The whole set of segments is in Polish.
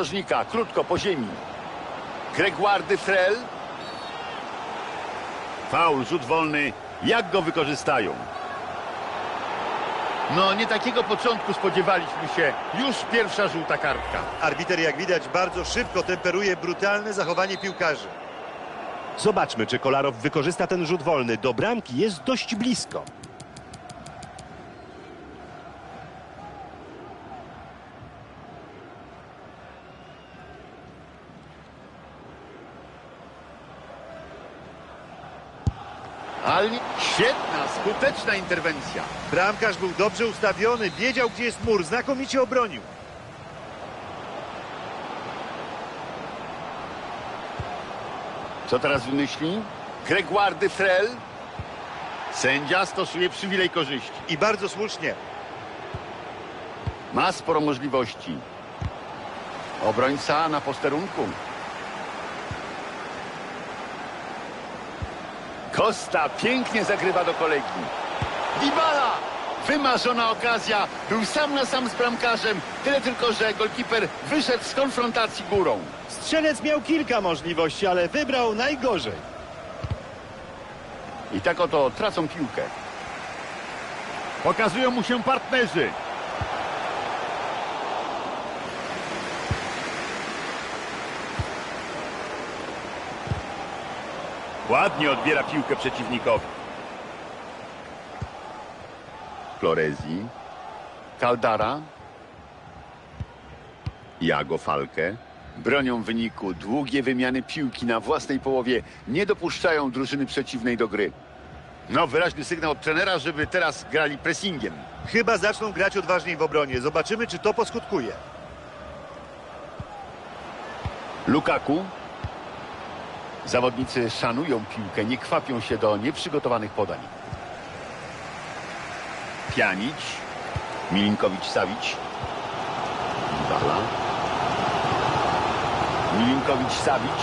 narożnika, krótko po ziemi. Gregoire Frel. Faul, rzut wolny. Jak go wykorzystają? No, nie takiego początku spodziewaliśmy się. Już pierwsza żółta kartka. Arbiter, jak widać, bardzo szybko temperuje brutalne zachowanie piłkarzy. Zobaczmy, czy Kolarow wykorzysta ten rzut wolny. Do bramki jest dość blisko. Ale świetna, skuteczna interwencja. Bramkarz był dobrze ustawiony, wiedział, gdzie jest mur, znakomicie obronił. Co teraz wymyśli? Gregoire Frel. Sędzia stosuje przywilej korzyści. I bardzo słusznie. Ma sporo możliwości. Obrońca na posterunku. Costa pięknie zagrywa do kolegi. Dybala! Wymarzona okazja. Był sam na sam z bramkarzem. Tyle tylko, że golkiper wyszedł z konfrontacji górą. Strzelec miał kilka możliwości, ale wybrał najgorzej. I tak oto tracą piłkę. Pokazują mu się partnerzy. Ładnie odbiera piłkę przeciwnikowi. Florezi. Caldara. Jago Falkę. Bronią wyniku. Długie wymiany piłki na własnej połowie nie dopuszczają drużyny przeciwnej do gry. No, wyraźny sygnał od trenera, żeby teraz grali pressingiem. Chyba zaczną grać odważniej w obronie. Zobaczymy, czy to poskutkuje. Lukaku. Zawodnicy szanują piłkę, nie kwapią się do nieprzygotowanych podań. Pjanić. Milinkowicz-Sawić. Dybala. Milinkowicz-Sawić.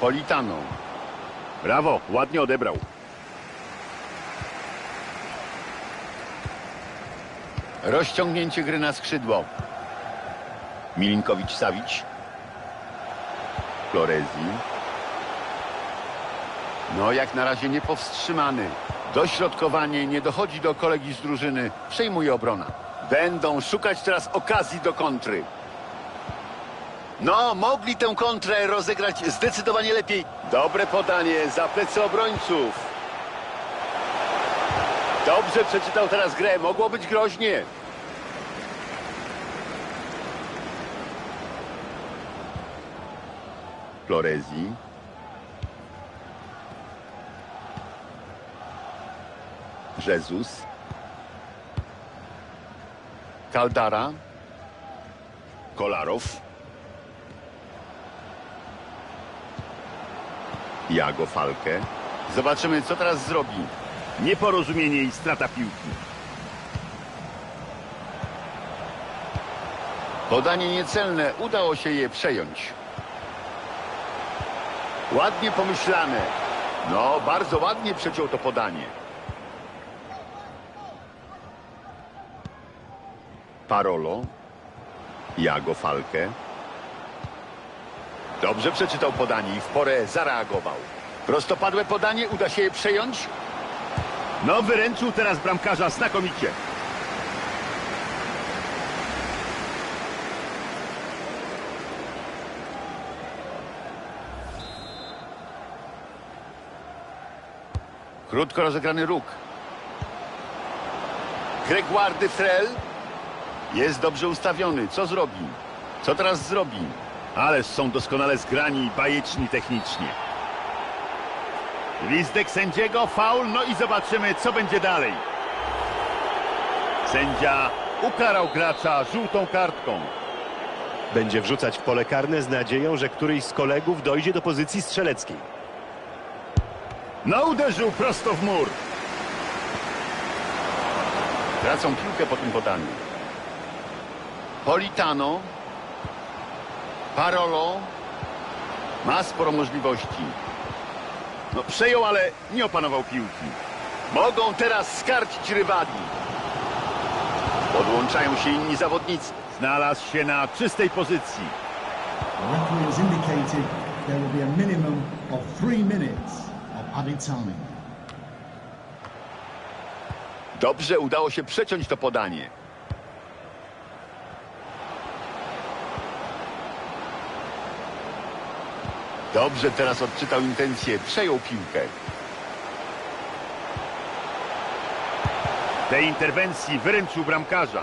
Politano. Brawo, ładnie odebrał. Rozciągnięcie gry na skrzydło. Milinkowicz-Sawić. Florezi. No, jak na razie niepowstrzymany. Dośrodkowanie nie dochodzi do kolegi z drużyny. Przejmuje obrona. Będą szukać teraz okazji do kontry. No, mogli tę kontrę rozegrać zdecydowanie lepiej. Dobre podanie za plecy obrońców. Dobrze przeczytał teraz grę. Mogło być groźnie. Florezi. Jezus. Caldara. Kolarow. Jago Falkę. Zobaczymy, co teraz zrobi. Nieporozumienie i strata piłki. Podanie niecelne. Udało się je przejąć. Ładnie pomyślane. No, bardzo ładnie przeciął to podanie. Parolo. Jago Falkę. Dobrze przeczytał podanie i w porę zareagował. Prostopadłe podanie, uda się je przejąć? No, wyręczył teraz bramkarza znakomicie. Krótko rozegrany róg. Gregoire Frel jest dobrze ustawiony. Co zrobi? Co teraz zrobi? Ale są doskonale zgrani i bajeczni technicznie. Lizdek sędziego, faul, no i zobaczymy, co będzie dalej. Sędzia ukarał gracza żółtą kartką. Będzie wrzucać w pole karne z nadzieją, że któryś z kolegów dojdzie do pozycji strzeleckiej. No uderzył prosto w mur. Tracą piłkę po tym podaniu. Politano. Parolo. Ma sporo możliwości. No przejął, ale nie opanował piłki. Mogą teraz skarcić rywali. Podłączają się inni zawodnicy. Znalazł się na czystej pozycji. The referee has indicated there will be a minimum of three minutes of added time. Dobrze udało się przeciąć to podanie. Dobrze teraz odczytał intencje, przejął piłkę. Tej interwencji wyręczył bramkarza.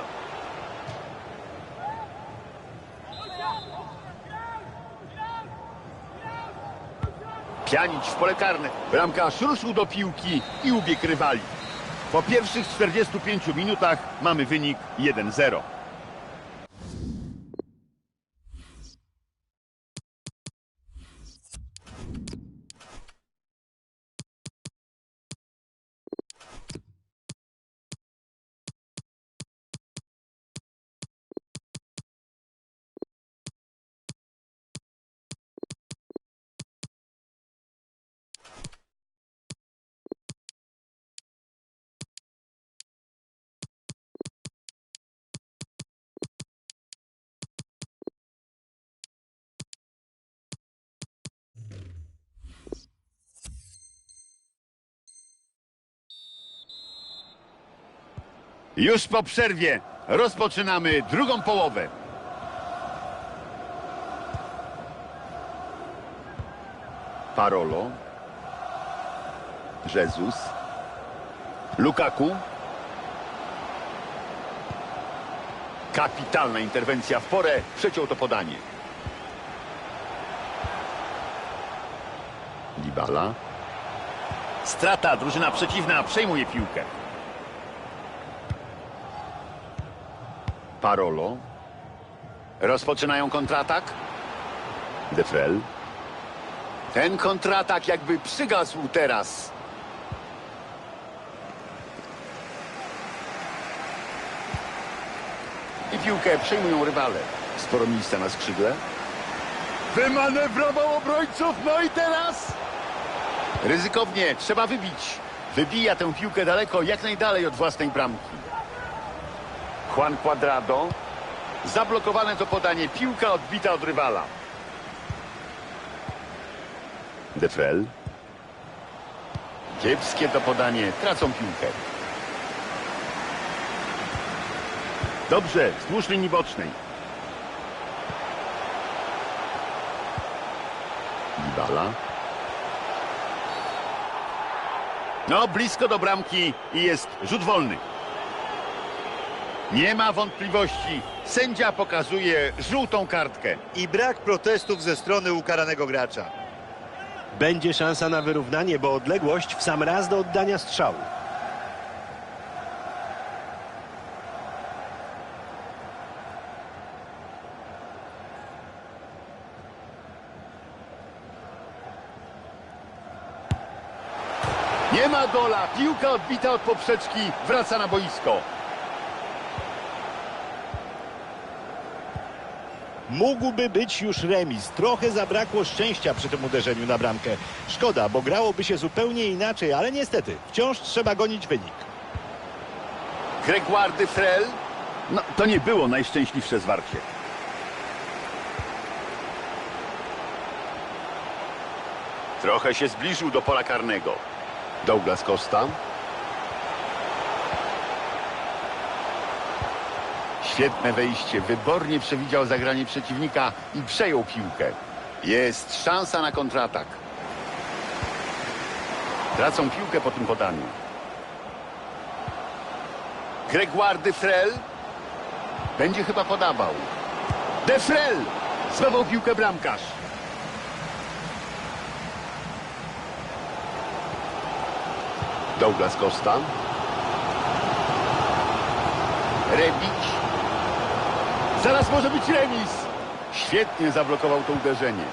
Pianić w pole karne. Bramkarz ruszył do piłki i ubiegł rywali. Po pierwszych 45 minutach mamy wynik 1-0. Już po przerwie rozpoczynamy drugą połowę. Parolo. Jezus. Lukaku. Kapitalna interwencja w porę. Przeciął to podanie. Dybala. Strata. Drużyna przeciwna przejmuje piłkę. Parolo. Rozpoczynają kontratak. Defrel. Ten kontratak jakby przygasł teraz. I piłkę przejmują rywale. Sporo miejsca na skrzydle. Wymanewrował obrońców, no i teraz... Ryzykownie, trzeba wybić. Wybija tę piłkę daleko, jak najdalej od własnej bramki. Juan Cuadrado. Zablokowane to podanie. Piłka odbita od rywala. Defrel. Kiepskie to podanie. Tracą piłkę. Dobrze, wzdłuż linii bocznej. Dybala. No, blisko do bramki i jest rzut wolny. Nie ma wątpliwości. Sędzia pokazuje żółtą kartkę. I brak protestów ze strony ukaranego gracza. Będzie szansa na wyrównanie, bo odległość w sam raz do oddania strzału. Nie ma gola. Piłka odbita od poprzeczki. Wraca na boisko. Mógłby być już remis. Trochę zabrakło szczęścia przy tym uderzeniu na bramkę. Szkoda, bo grałoby się zupełnie inaczej, ale niestety wciąż trzeba gonić wynik. Gregoire de Frel. No, to nie było najszczęśliwsze zwarcie. Trochę się zbliżył do pola karnego. Douglas Costa. Świetne wejście. Wybornie przewidział zagranie przeciwnika i przejął piłkę. Jest szansa na kontratak. Tracą piłkę po tym podaniu. Gregoire de Frel. Będzie chyba podawał. De Frel! Zdobył piłkę bramkarz. Douglas Costa. Rebić. Zaraz może być remis. Świetnie zablokował to uderzenie.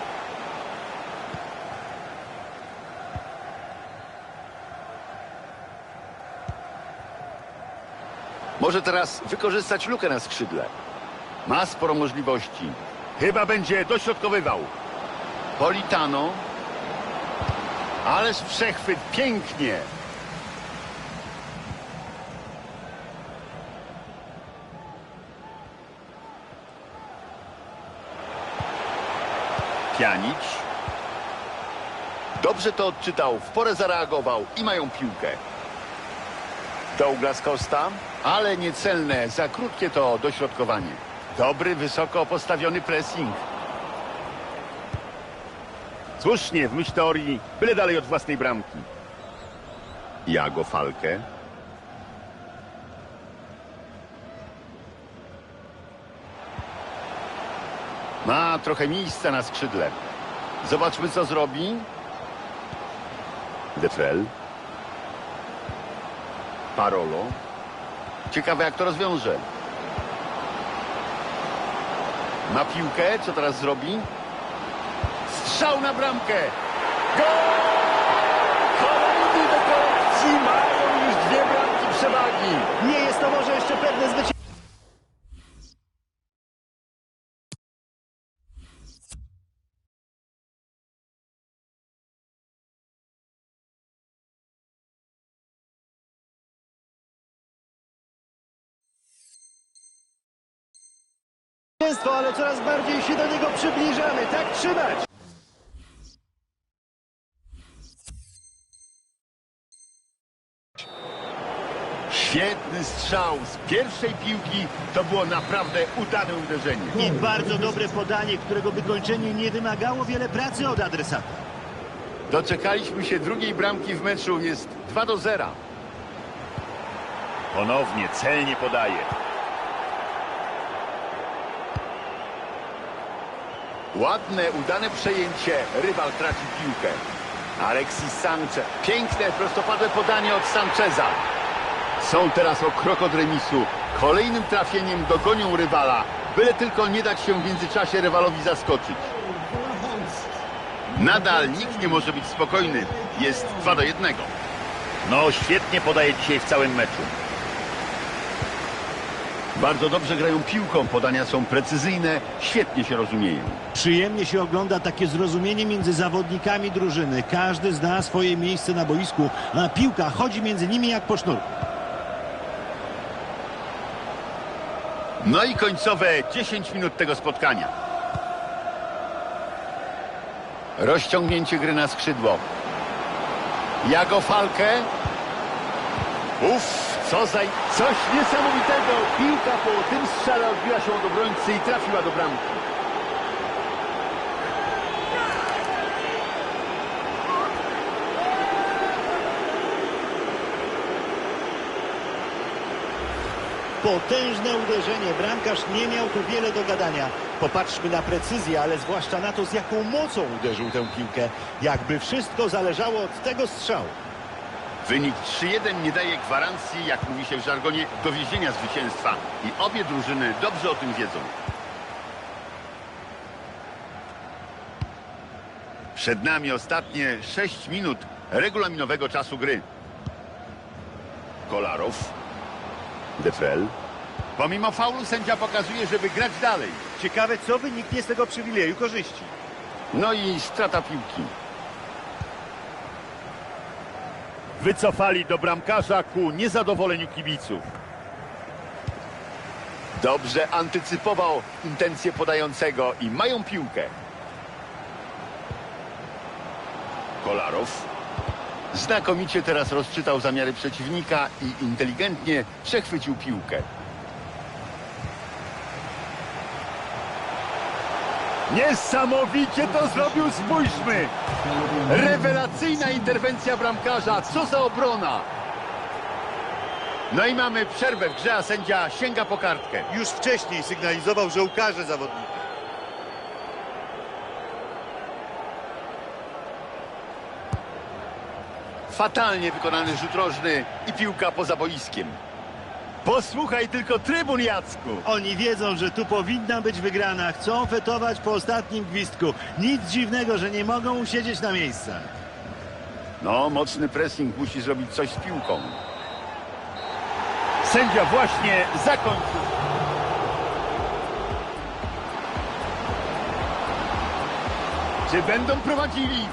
Może teraz wykorzystać lukę na skrzydle. Ma sporo możliwości. Chyba będzie dośrodkowywał. Politano. Ależ przechwyt, pięknie. Pjanić. Dobrze to odczytał, w porę zareagował i mają piłkę. Douglas Costa, ale niecelne, za krótkie to dośrodkowanie. Dobry, wysoko postawiony pressing. Słusznie, w myśl teorii, byle dalej od własnej bramki. Jago Falkę. Ma trochę miejsca na skrzydle. Zobaczmy, co zrobi. Defrel. Parolo. Ciekawe, jak to rozwiąże. Ma piłkę, co teraz zrobi? Strzał na bramkę! Gol! Kolejny do kolekcji, mają już dwie bramki przewagi. Nie jest to może jeszcze pewne zwycięstwo. Zwycięstwo, ale coraz bardziej się do niego przybliżamy. Tak trzymać! Świetny strzał z pierwszej piłki. To było naprawdę udane uderzenie. I bardzo dobre podanie, którego wykończenie nie wymagało wiele pracy od adresata. Doczekaliśmy się drugiej bramki w meczu. Jest 2 do 0. Ponownie celnie podaje. Ładne, udane przejęcie. Rywal traci piłkę. Alexis Sanchez. Piękne, prostopadłe podanie od Sancheza. Są teraz o krok od remisu. Kolejnym trafieniem dogonią rywala. Byle tylko nie dać się w międzyczasie rywalowi zaskoczyć. Nadal nikt nie może być spokojny. Jest 2 do 1. No, świetnie podaje dzisiaj w całym meczu. Bardzo dobrze grają piłką, podania są precyzyjne, świetnie się rozumieją. Przyjemnie się ogląda takie zrozumienie między zawodnikami drużyny. Każdy zna swoje miejsce na boisku, a piłka chodzi między nimi jak po sznurku. No i końcowe 10 minut tego spotkania. Rozciągnięcie gry na skrzydło. Jago Falkę. Uff, co za... Coś niesamowitego. Piłka po tym strzale odbiła się od obrońcy i trafiła do bramki. Potężne uderzenie. Bramkarz nie miał tu wiele do gadania. Popatrzmy na precyzję, ale zwłaszcza na to, z jaką mocą uderzył tę piłkę. Jakby wszystko zależało od tego strzału. Wynik 3-1 nie daje gwarancji, jak mówi się w żargonie, dowiezienia zwycięstwa. I obie drużyny dobrze o tym wiedzą. Przed nami ostatnie 6 minut regulaminowego czasu gry. Kolarow. Defrel. Pomimo faulu sędzia pokazuje, żeby grać dalej. Ciekawe, co wyniknie z tego przywileju korzyści. No i strata piłki. Wycofali do bramkarza ku niezadowoleniu kibiców. Dobrze antycypował intencje podającego i mają piłkę. Kolarow. Znakomicie teraz rozczytał zamiary przeciwnika i inteligentnie przechwycił piłkę. Niesamowicie to zrobił, spójrzmy! Rewelacyjna interwencja bramkarza. Co za obrona! No i mamy przerwę w grze, a sędzia sięga po kartkę. Już wcześniej sygnalizował, że ukaże zawodnika. Fatalnie wykonany rzut rożny i piłka poza boiskiem. Posłuchaj tylko trybun, Jacku! Oni wiedzą, że tu powinna być wygrana. Chcą fetować po ostatnim gwizdku. Nic dziwnego, że nie mogą usiedzieć na miejscach. No, mocny pressing musi zrobić coś z piłką. Sędzia właśnie zakończył. Czy będą prowadzili?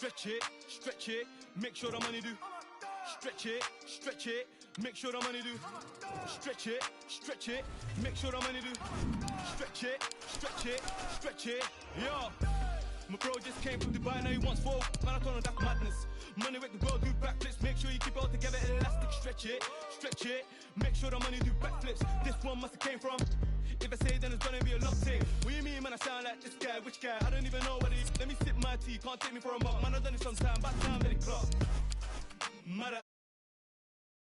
Stretch it, stretch it, make sure the money do. Stretch it, stretch it, make sure the money do. Stretch it, stretch it, make sure the money do. Stretch it, stretch it, stretch it, yo. My bro just came from Dubai, now he wants four. Him that's madness. Money make the world do backflips. Make sure you keep it all together, elastic. Stretch it, stretch it. Make sure the money do backflips. This one must have came from. If I say then it's gonna be a long thing. What you mean, man? I sound like this guy. Which guy? I don't even know what it is. Let me sip my tea. Can't take me for a mug. Man, I've done it sometime. Back time, let it clock. Mother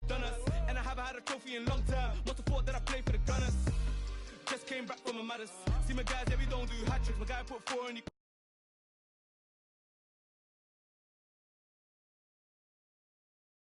done us, and I haven't had a trophy in long time. Must have thought that I played for the Gunners. Just came back from a matters. See my guys, yeah, we don't do hat tricks. My guy put four in he.